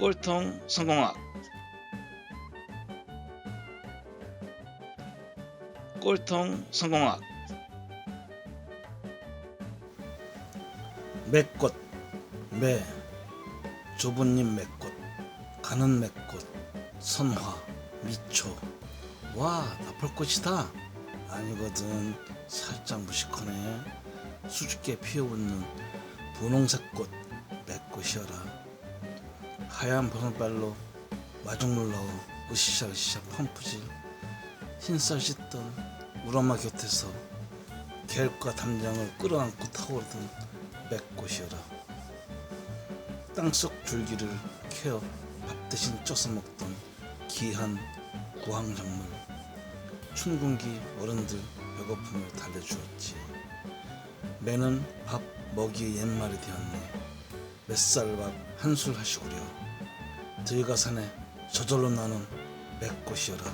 꼴통 성공학. 꼴통 성공학. 맥꽃 매 좁은 잎 맥꽃 가는 맥꽃 선화 미초. 와 나팔꽃이다. 아니거든. 살짝 무식하네. 수줍게 피어오는 분홍색 꽃 맥꽃이여라 하얀 버선발로 마중물 넣어 으쌰으쌰 펌프질 흰쌀 씻던 우리 엄마 곁에서 계획과 담장을 끌어안고 타오르던 맥꽃이여라. 땅속 줄기를 캐어 밥 대신 쪄서 먹던 귀한 구황작물 춘궁기 어른들 배고픔을 달래주었지. 매는 밥 먹이의 옛말이 되었네 뱃살밥 한술 하시구려 들가산에 저절로 나는 맥꽃이여라.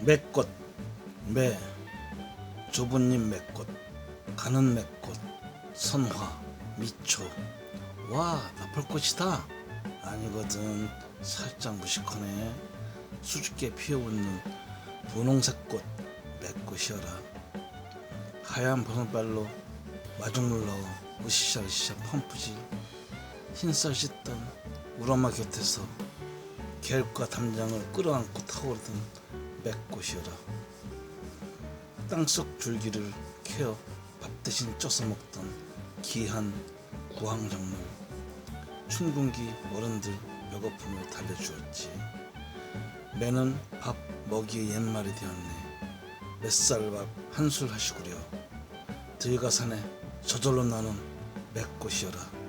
맥꽃 매잎 맥꽃 가는 맥꽃 선화 미초. 와 나팔꽃이다. 아니거든. 살짝 무식하네. 수줍게 피어오는 분홍색 꽃 맥꽃이여라. 하얀 버선발로 마중물 넣어 으쌰으쌰 펌프질 흰쌀 씻던 우리 엄마 곁에서 계획과 담장을 끌어안고 타오르던 맥꽃이여라. 땅속 줄기를 캐어 밥 대신 쪄서 먹던 귀한 구황작물 춘궁기 어른들 배고픔을 달래주었지. 매는 밥 먹이의 옛말이 되었네. 뱃살밥 한술 하시구려. 들가산에 저절로 나는 맥꽃이여라